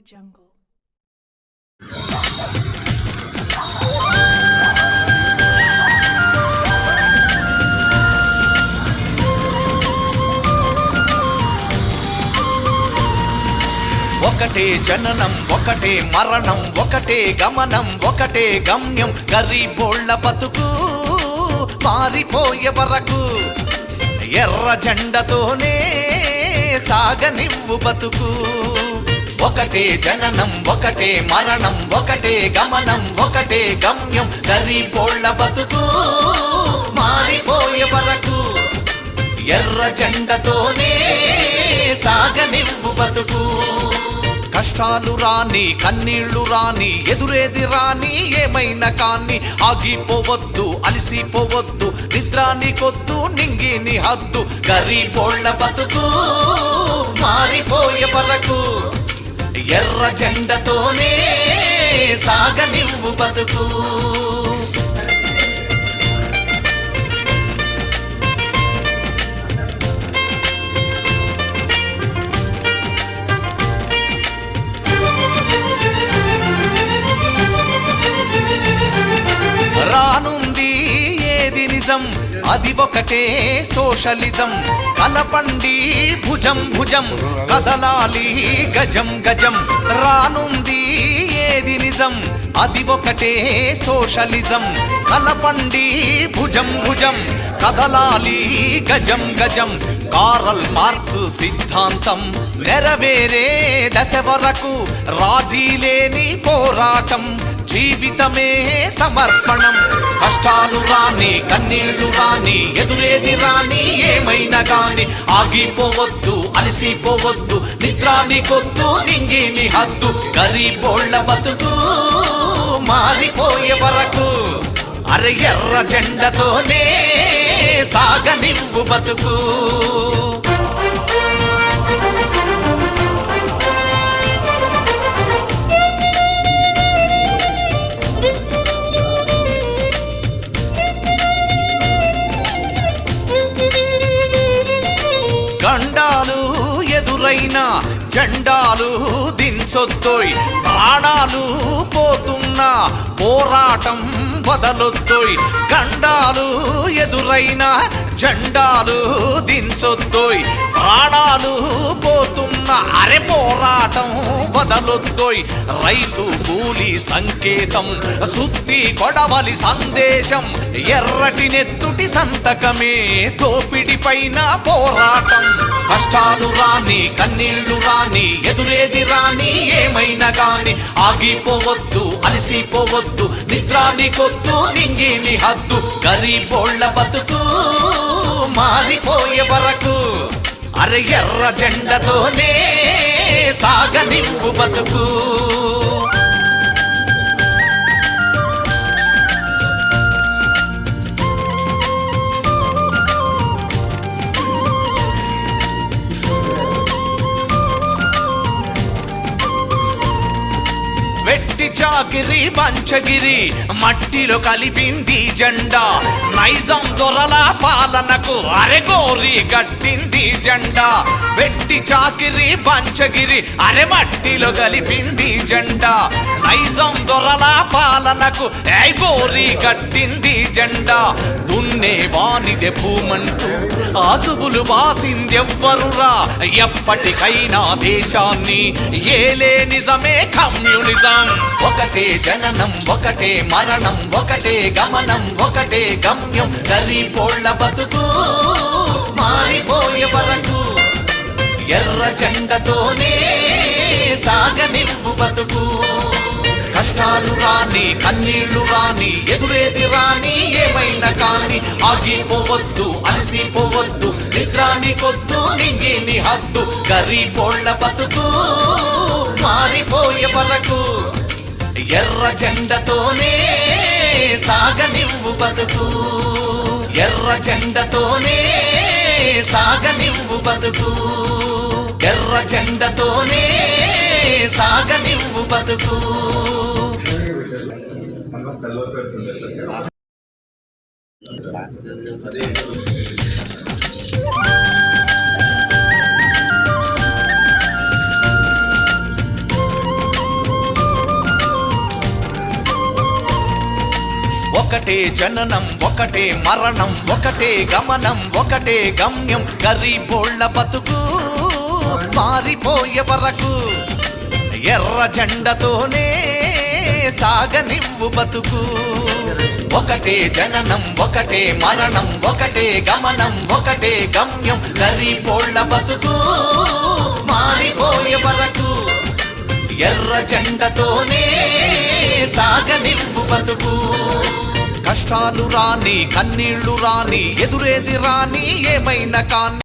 Jungle. ఒకటే జననం ఒకటే మరణం ఒకటే గమనం ఒకటే గమ్యం గరీబోళ్ళ బతుకు మారిపోయే వరకు ఎర్ర జెండతోనే సాగనివ్వు బతుకు ఒకటే జననం ఒకటే మరణం ఒకటే గమనం ఒకటే గమ్యం. గరీబోళ్ళ బతుకు మారిపోయే వరకు ఎర్ర జెండతోనే సాగనివ్వు బతుకు. కష్టాలు రాని కన్నీళ్ళు రాని ఎదురేది రాని ఏమైనా కాని ఆగిపోవద్దు అలసిపోవద్దు నిద్రాని కొద్దు నింగిని హద్దు. గరీబోళ్ళ బతుకు ఎర్ర జెండతోనే సాగనివ్వు బతుకు. రానుంది ఏది నిజం? అది ఒకటే సోషలిజం. కలపండి భుజం భుజం కదలాలి గజం గజం. రానుంది ఏది నిజం? అది ఒకటే సోషలిజం. కలపండి భుజం భుజం కదలాలి గజం గజం. కారల్ మార్క్స్ సిద్ధాంతం నెరవేరే దశ వరకు రాజీ లేని పోరాటం. జీవితమే సమర్పణం. కష్టాలు రాని కన్నీళ్ళు రాని ఎదురేది రాని ఏమైనా కాని ఆగిపోవద్దు అలసిపోవద్దు నిద్రాని కొద్దు నింగిని హద్దు. గరీబోళ్ళ బతుకు మారిపోయే వరకు అరే ఎర్ర జెండతోనే సాగనివ్వు బతుకు. దండాలు ఎదురైన జెండాలు దించొద్దోయ్ బాణాలు పోతున్నా పోరాటం వదలొద్దోయ్. గండాలు ఎదురైన జెండాలు దించొద్దోయ్. ప్రాణాలు పోతున్న అరే పోరాటం వదలొద్దోయ్. రైతు కూలి సంకేతం సుత్తి కొడవలి సందేశం ఎర్రటి నెత్తుటి సంతకమే దోపిడి పైన పోరాటం. కష్టాలు రాని కన్నీళ్ళు రాని ఎదురేది రాని ఏమైనా గాని ఆగిపోవద్దు అలసిపోవద్దు. నిద్రాని కొద్దు నింగిని హద్దు. గరీబోళ్ళ బతుకు మారిపోయే వరకు అరే ఎర్ర జెండతోనే సాగనివ్వు బతుకు. చాకిరి పంచగిరి మట్టిలో కలిపింది జెండా. నైజం దొరల పాలనకు అరెగోరి గట్టింది జెండా. వెట్టి చాకిరి పంచగిరి అరె మట్టిలో కలిపింది జెండా. నైజం దొరల పాలనకు ఐగోరి గట్టింది జెండా. దున్నే వానిదే భూమంటూ ఆసుగులు వాసిందెవ్వరురా. ఎప్పటికైనా దేశాన్ని ఏలే నిజమే కమ్యూనిజం. ఒకటే జననం ఒకటే మరణం ఒకటే గమనం ఒకటే గమ్యం. గరీబోళ్ళ బతుకు మారిపోయే వరకు ఎర్ర జెండతోనే సాగనివ్వు బతుకు. కష్టాలు రాని కన్నీళ్ళు రాని ఎదురేది రాని ఏమైనా కాని ఆగిపోవద్దు అలసిపోవద్దు నిద్రాని కొద్దు నింగిని హద్దు. గరీబోళ్ళ బతుకు మారిపోయే వరకు ఎర్ర జెండతోనే సాగనివ్వు బతుకు. ఎర్ర జెండతోనే సాగనివ్వు బతుకు. ఎర్ర జెండతోనే సాగనివ్వు బతుకు. మనం సెలవు పెడుతుంది ఒకటే జననం ఒకటే మరణం ఒకటే గమనం ఒకటే గమ్యం. గరీబోళ్ళ బతుకు మారిపోయే వరకు ఎర్ర జెండతోనే సాగనివ్వు బతుకు. ఒకటే జననం ఒకటే మరణం ఒకటే గమనం ఒకటే గమ్యం. గరీబోళ్ళ బతుకు మారిపోయే వరకు ఎర్ర జెండతోనే సాగనివ్వు బతుకు. కష్టాలు రాని కన్నీళ్ళు రాని ఎదురేది రాని ఏమైనా కానీ